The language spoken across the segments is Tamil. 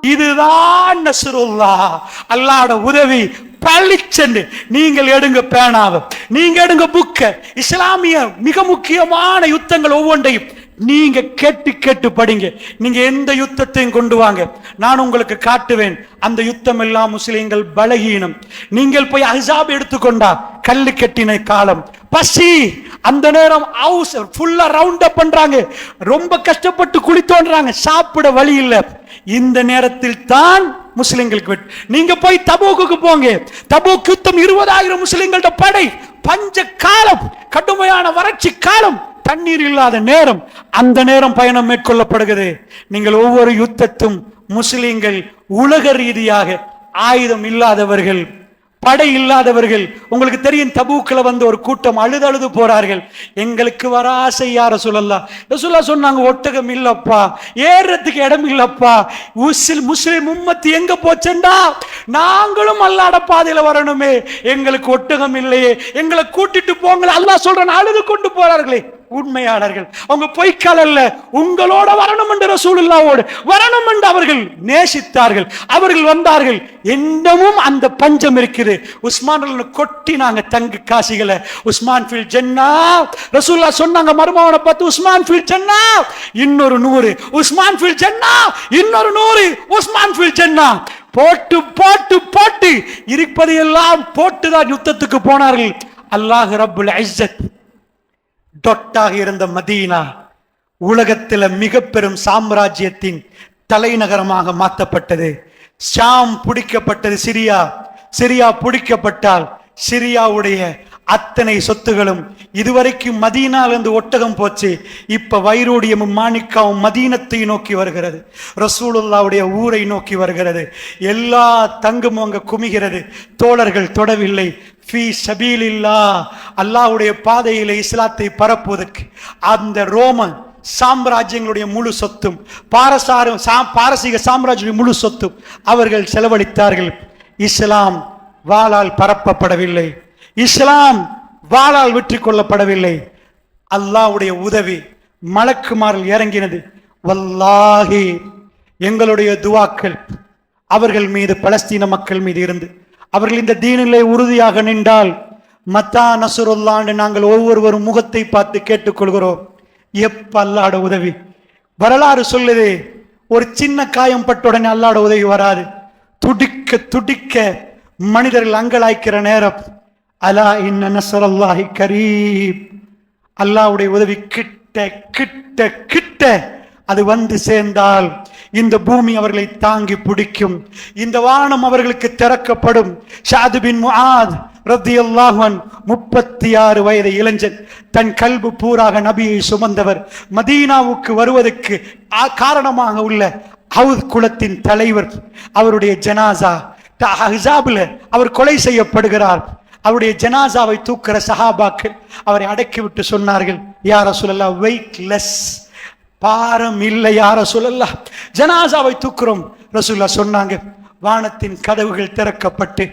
இதுதான் நசுருல்லா அல்லாட உதவி பளிச்சென்று. நீங்கள் எடுங்க பேனாவை. நீங்க எடுங்க புக்க. இஸ்லாமிய மிக முக்கியமான யுத்தங்கள் ஒவ்வொன்றையும் நீங்க கேட்டு கேட்டு படிங்க. நீங்க எந்த யுத்தத்தையும் கொண்டு வாங்க. நான் உங்களுக்கு காட்டுவேன். அந்த யுத்தம் எல்லாம் முஸ்லீம்கள் பலகீனம். நீங்கள் போய் அஹாப் எடுத்துக்கொண்டா கல்லு கட்டின காலம். பசி! அந்த நேரம் ஹவுஸ் ஃபுல்லா ரவுண்ட் அப் பண்றாங்க. ரொம்ப கஷ்டப்பட்டு குளித்தோன்றாங்க. சாப்பிட வழி இல்லை. இந்த நேரத்தில் தான் முஸ்லிம்களுக்கு நீங்க போய் தபூக்குக்கு போங்க. தபூக் யுத்தம் இருபதாயிரம் முஸ்லிம்கள்ட்ட படை. பஞ்ச காலம். கடுமையான வறட்சி காலம். தண்ணீர் இல்லாத நேரம் அந்த நேரம் பயணம் மேற்கொள்ளப்படுகிறது. நீங்கள் ஒவ்வொரு யுத்தத்தும் முஸ்லிம்கள் உலக ரீதியாக ஆயுதம் இல்லாதவர்கள் படை இல்லாதவர்கள் உங்களுக்கு தெரியும் தபூக்கில் வந்து ஒரு கூட்டம் அழுது அழுது போறார்கள். எங்களுக்கு வர ஆசை யார சொல்லலாம் ரசூல்லா சொன்னாங்க ஒட்டகம் இல்லப்பா ஏறுறதுக்கு இடம் இல்லப்பா. உசில் முஸ்லிம் உம்மத்து எங்க போச்சேன்டா நாங்களும் அல்லாட பாதையில வரணுமே. எங்களுக்கு ஒட்டகம் இல்லையே. எங்களை கூட்டிட்டு போங்களே. அல்லா சொல்றேன் அழுது கொண்டு போறார்களே. உண்மையாளர்கள் அவங்க பொய்க்கால் அல்ல. உங்களோட வரணும் என்று சூழ்நிலாவோடு வரணும் என்று அவர்கள் நேசித்தார்கள். அவர்கள் வந்தார்கள். இன்னமும் அந்த பஞ்சம் இருக்குது. உஸ்மான் கொட்டினாங்க தங்கு காசிகளை. உஸ்மான் ஃபில் ஜென்னா ரசூல்லா சொன்னாங்க மருமகனை பார்த்து உஸ்மான் ஃபில் ஜென்னா இன்னொரு நூறு. உஸ்மான் ஃபில் ஜென்னா இன்னொரு நூறு. உஸ்மான் ஃபில் ஜென்னா போட்டு போட்டு போட்டு. இருப்பதையெல்லாம் போட்டுதான் யுத்தத்துக்கு போனார்கள். அல்லாஹ் ரபுல் ஐசத் டொட்டாக இருந்த மதீனா உலகத்தில் மிக பெரும் சாம்ராஜ்யத்தின் தலைநகரமாக மாற்றப்பட்டது. ஷாம் பிடிக்கப்பட்டது சிரியா. சிரியா பிடிக்கப்பட்டால் சிரியாவுடைய அத்தனை சொத்துகளும் இதுவரைக்கும் மதீனாலிருந்து ஒட்டகம் போச்சு. இப்ப வைரோடியமும் மாணிக்காவும் மதீனத்தை நோக்கி வருகிறது. ரசூலுல்லாவுடைய ஊரை நோக்கி வருகிறது. எல்லா தங்கும் அங்க குமிகிறது. தோழர்கள் தொடவில்லை. ஃபி சபீலில்லா அல்லாஹ்வுடைய பாதையில் இஸ்லாத்தை பரப்புவதற்கு. அந்த ரோமன் சாம்ராஜ்யங்களுடைய முழு சொத்தும் பாரசாரம் சா- பாரசீக சாம்ராஜ்ய முழு சொத்தும் அவர்கள் செலவழித்தார்கள். இஸ்லாம் வாளால் பரப்பப்படவில்லை. இஸ்லாம் வாளால் வெற்றி கொள்ளப்படவில்லை அல்லாஹ்வுடைய உதவி மலக்குமாரில் இறங்கினது. வல்லாகி எங்களுடைய துவாக்கள் அவர்கள் மீது பலஸ்தீன மக்கள் மீது இருந்து. அவர்கள் இந்த தீனிலே உறுதியாக நின்றால் மத்தா நசுருல்லான்னு நாங்கள் ஒவ்வொருவரும் முகத்தை பார்த்து கேட்டுக்கொள்கிறோம். எப்ப அல்லாட உதவி? வரலாறு சொல்லுது ஒரு சின்ன காயம் பட்ட உடனே அல்லாட உதவி வராது. துடிக்க துடிக்க மனிதர்கள் அங்கலாய்க்கிற நேரம் அலா இன்ன நசரல்லாஹி கரீப் அல்லாஹ்வுடைய உதவி கிட்ட கிட்ட கிட்ட அது வந்து சேர்ந்தால் இந்த பூமி அவர்களை தாங்கி பிடிக்கும். இந்த வானம் அவர்களுக்கு திறக்கப்படும். ஷாதுபின் முஆத் ரத்தியல்லாஹு முப்பத்தி ஆறு வயது இளைஞன் தன் கல்பு பூராக நபியை சுமந்தவர் மதீனாவுக்கு வருவதற்கு ஆ- காரணமாக உள்ள ஹவுத் குலத்தின் தலைவர் அவருடைய ஜனாசா த- அவர் கொலை செய்யப்படுகிறார். அவருடைய ஜனாசாவை தூக்குற சஹாபாக்கள் அவரை அடக்கிவிட்டு சொன்னார்கள் யார சொல்லலாம் வெயிட்லெஸ் பாரம் இல்லை யார சொல்லலாம் ஜனாசாவை தூக்குறோம். ரசூல்லா சொன்னாங்க வானத்தின் கதவுகள் திறக்கப்பட்டு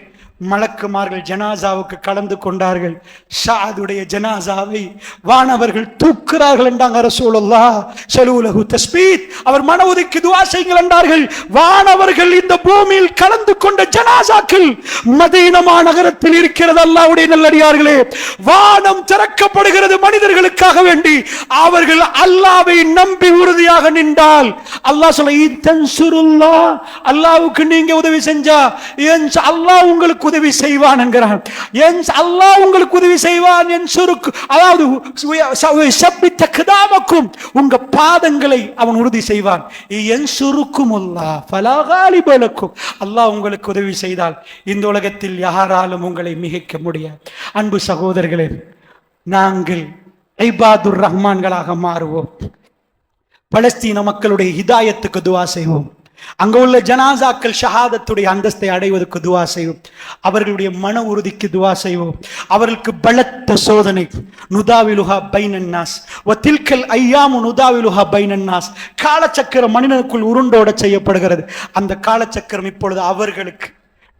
மலக்குமார்கள் ஜனாசாவுக்கு கலந்து கொண்டார்கள். ஷாதுடைய ஜனாசாவை வானவர்கள் தூக்குறார்கள் என்றாங்க ரசூலுல்லா தஸ்பீத். அவர் மன ஒதுக்கி துவா செய்யுங்கள் என்றார்கள். வானவர்கள் இந்த பூமியில் கலந்து கொண்ட ஜனாசாக்கள் மதீனமா நகரத்தில் இருக்கிறது அல்லாவுடைய நல்லடியார்களே. வானம் திறக்கப்படுகிறது மனிதர்களுக்காக வேண்டி. அவர்கள் அல்லாவை நம்பி உறுதியாக நின்றால். அல்லாஹ் சொல்ல தன்சுருல்லா நீங்க உதவி செஞ்சா என் அல்லாஹ் உங்களுக்கு உதவி செய்வான் என்கிறான். என் அல்லாஹ் உங்களுக்கு உதவி செய்வான் என் சுருக்கு. அதாவது சப்பித்த கிதாமக்கும் உங்க பாதங்களை அவன் உறுதி செய்வான். என் சுருக்கும் அல்லா பலாகாலி பலக்கும் அல்லாஹ் உங்களுக்கு உதவி செய்தால் இந்த உலகத்தில் யாராலும் உங்களை மிகைக்க முடியாது. அன்பு சகோதரர்களே நாங்கள் ஐபாதுர் ரஹ்மான்களாக மாறுவோம். பலஸ்தீன மக்களுடைய ஹிதாயத்துக்கு துவா செய்வோம். அங்க உள்ள ஜனாசாக்கள் ஷஹாதத்துடைய அந்தஸ்தை அடைவதற்கு துவா செய்வோம். அவர்களுடைய மன உறுதிக்கு துவா செய்வோம். அவர்களுக்கு பலத்த சோதனை. நுதாவிலுஹா பைனன்னாஸ். ஒத்தில்கல் ஐயாமு நுதாவிலுஹா பைனன்னாஸ். காலச்சக்கரம் மனிதனுக்குள் உருண்டோட செய்யப்படுகிறது. அந்த காலச்சக்கரம் இப்பொழுது அவர்களுக்கு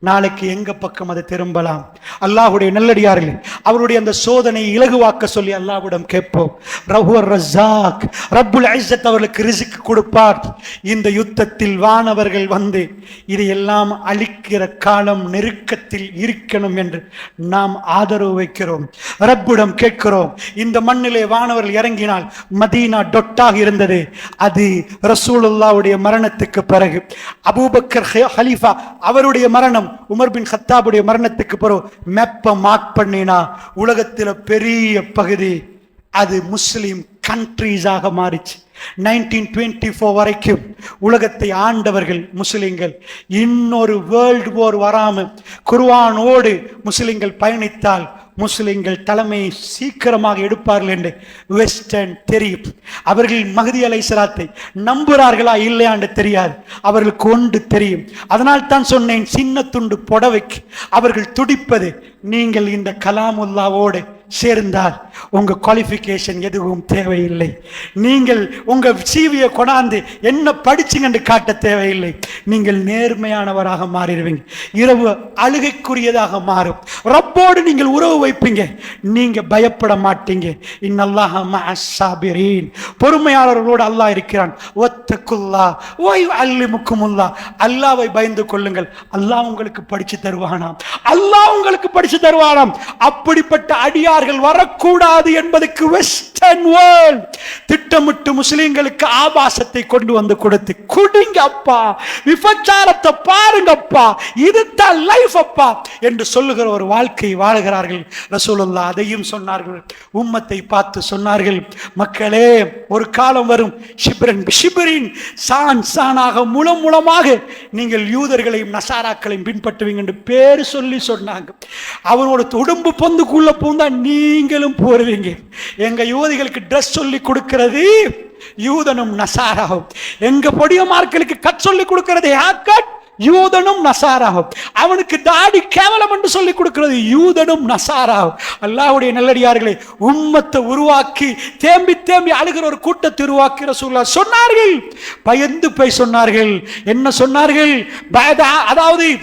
நாளைக்கு எங்க பக்கம் அதை திரும்பலாம்? அல்லாஹ்வுடைய நல்லடியார்கள் அவருடைய அந்த சோதனையை இலகுவாக்க சொல்லி அல்லாஹ்விடம் கேட்போம். ரஹுவர் ரஸாக் ரப்புல் ஐசத் அவர்களுக்கு ரிசுக்கு கொடுப்பார். இந்த யுத்தத்தில் வானவர்கள் வந்து இதையெல்லாம் அழிக்கிற காலம் நெருக்கத்தில் இருக்கணும் என்று நாம் ஆதரவு வைக்கிறோம். ரப்புடம் கேட்கிறோம் இந்த மண்ணிலே வானவர்கள் இறங்கினால் மதீனா டொட்டாக இருந்தது. அது ரசூலுல்லாவுடைய மரணத்துக்கு பிறகு. அபூபக்கர் ஹ- ஹலீஃபா அவருடைய மரணம் உமர் பின் ஹத்தாபுடைய மரணத்துக்கு பிறகு மெப்ப மார்க் பண்ணினா உலகத்தில் பெரிய பகுதி அது முஸ்லீம் கண்ட்ரீஸாக மாறிச்சு. நைன்டீன் டுவெண்ட்டி ஃபோர் வரைக்கும் உலகத்தை ஆண்டவர்கள் முஸ்லிம்கள். இன்னொரு வேர்ல்டு போர் வராமல் குர்வானோடு முஸ்லிம்கள் பயணித்தால் முஸ்லிம்கள் தலைமையை சீக்கிரமாக எடுப்பார்கள் என்று வெஸ்டர்ன் தெரியும். அவர்கள் மகதி அலைசலாத்தை நம்புகிறார்களா இல்லையாண்டு தெரியாது. அவர்களுக்கு ஒன்று தெரியும். அதனால் தான் சொன்னேன் சின்ன துண்டு புடவைக்கு. அவர்கள் துடிப்பது நீங்கள் இந்த கலாமுல்லாவோடு சேர்ந்தால் உங்க குவாலிஃபிகேஷன் எதுவும் தேவையில்லை. நீங்கள் உங்க சிவியை கொண்டாந்து என்ன படிச்சுங்கன்னு காட்ட தேவையில்லை. நீங்கள் நேர்மையானவராக மாறிடுவீங்க. இரவு அழுகைக்குரியதாக மாறும். ரப்போடு நீங்கள் உறவு வைப்பீங்க. நீங்க பயப்பட மாட்டீங்க. இன்னல்லாஹ மஅஸ்ஸாபிரீன் பொறுமையாளர்களோடு அல்லாஹ் இருக்கிறான். ஒத்தக்குல்லா ஓய் அல்லிமுக்குமுல்லா அல்லாவை பயந்து கொள்ளுங்கள். அல்லாஹ் உங்களுக்கு படிச்சு தருவானாம். அல்லாஹ் உங்களுக்கு படிச்சு தருவானாம். அப்படிப்பட்ட அடியார்கள் வரக்கூடாது என்பதற்கு வெஸ்டர்ன் வேர்ல்ட் திட்டமிட்டு முஸ்லிம்களுக்கு ஆபாசத்தை கொண்டு வந்து கொடுத்து குடிங்க அப்பா விபச்சாரத்தை பாருங்கப்பா இதுதான் லைஃப் அப்பா என்று சொல்லுகிற ஒரு வாழ்க்கை வாழ்கிறார்கள். ரசூலுல்லா அதையும் சொன்னார்கள். உம்மத்தை பார்த்து சொன்னார்கள் மக்களே ஒரு காலம் வரும். ஷிப்ரன் ஷிப்ரின் சான் சானாக முலம் மூலமாக நீங்கள் யூதர்களையும் நசாராக்களையும் பின்பற்றுவீங்க என்று பேர் சொல்லி சொன்னாங்க. அவனோட உடம்பு பொந்துக்குள்ள பூந்தா நீங்களும் போடுவீங்க எங்க யூதிகளுக்கு ட்ரெஸ் சொல்லி கொடுக்கிறது யூதனும் நசாராகும். எங்க பொடியமார்களுக்கு கட் சொல்லி கொடுக்கிறது ஹேக்கட் யூதனும் நசாராகும். அவனுக்கு தாடி கேவலம் என்று சொல்லி கொடுக்கிறது யூதனும் நசாராகும். அல்லாஹ்வுடைய நல்லடியார்களே உம்மத்தை உருவாக்கி தேம்பி தேம்பி அழுகிற ஒரு கூட்டத்தை உருவாக்கிற ரசூல்லா சொன்னார்கள். பயந்து போய் சொன்னார்கள். என்ன சொன்னார்கள்? பயதா- அதாவது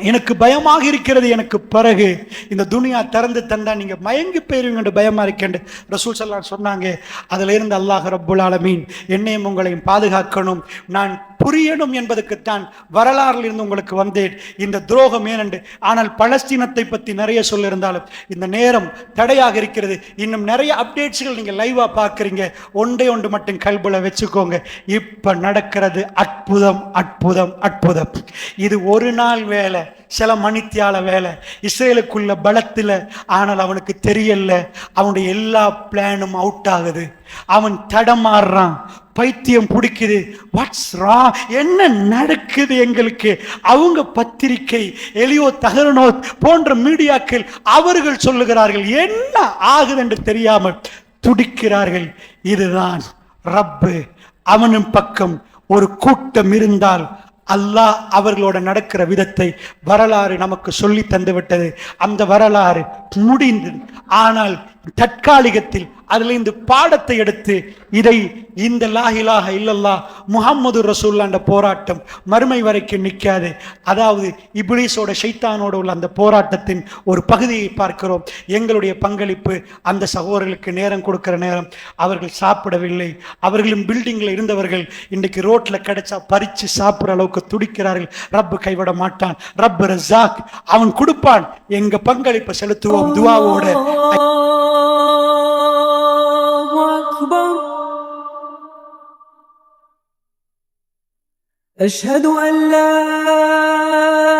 எனக்கு பயமாக இருக்கிறது எனக்கு பிறகு. இந்த துனியா திறந்து தந்தா நீங்க மயங்கி போயிருவீங்கன்ற பயமா இருக்கேன் ரசூல் சல்லாம் சொன்னாங்க. அதுல இருந்து அல்லாஹ் ரப்புல் ஆலமீன் என்னையும் உங்களையும் பாதுகாக்கணும். நான் புரியணும் என்பதற்குத்தான் வரலாறுல இருந்து உங்களுக்கு வந்தேன். இந்த துரோகம் ஏனென்று. ஆனால் பலஸ்தீனத்தை பற்றி நிறைய சொல்லியிருந்தாலும் இந்த நேரம் தடையாக இருக்கிறது. இன்னும் நிறைய அப்டேட்ஸ்கள் நீங்கள் லைவாக பார்க்குறீங்க. ஒன்றே ஒன்று மட்டும் கல்புல வச்சுக்கோங்க. இப்போ நடக்கிறது அற்புதம் அற்புதம் அற்புதம். இது ஒரு நாள் வேலை சில மணித்தியால வேலை. இஸ்ரேலுக்குள்ள பலத்தில் ஆனால் அவனுக்கு தெரியல. அவனுடைய எல்லா பிளானும் அவுட் ஆகுது. அவன் தடமாறுறான். பைத்தியம் பிடிக்குது. வாட்ஸ் ரா என்ன நடக்குது எங்களுக்கு? அவங்க பத்திரிகை எலியோ தகரனோ போன்ற மீடியாக்கள் அவர்கள் சொல்லுகிறார்கள். என்ன ஆகுது என்று தெரியாமல் துடிக்கிறார்கள். இதுதான் ரப்பு. அவனும் பக்கம் ஒரு கூட்டம் இருந்தால் அல்லாஹ் அவர்களோட நடக்கிற விதத்தை வரலாறு நமக்கு சொல்லி தந்துவிட்டது. அந்த வரலாறு முடிந்தது ஆனால் தற்காலிகத்தில் அதில் இந்த பாடத்தை எடுத்து இதை இந்த லாஹிலாக இல்லல்லா முஹம்மது ரசூல்லாண்ட போராட்டம் மறுமை வரைக்கும் நிற்காது. அதாவது இப்ளீஸோட ஷைத்தானோட உள்ள அந்த போராட்டத்தின் ஒரு பகுதியை பார்க்கிறோம். எங்களுடைய பங்களிப்பு அந்த சகோதரர்களுக்கு நேரம் கொடுக்கிற நேரம். அவர்கள் சாப்பிடவில்லை. அவர்களும் பில்டிங்கில் இருந்தவர்கள் இன்றைக்கு ரோட்ல கிடைச்சா பறிச்சு சாப்பிடுற அளவுக்கு துடிக்கிறார்கள். ரப்பு கைவிட மாட்டான். ரப்பு ரஸாக் அவன் கொடுப்பான். எங்க பங்களிப்பை செலுத்துவோம். துவாவோட أشهد أن لا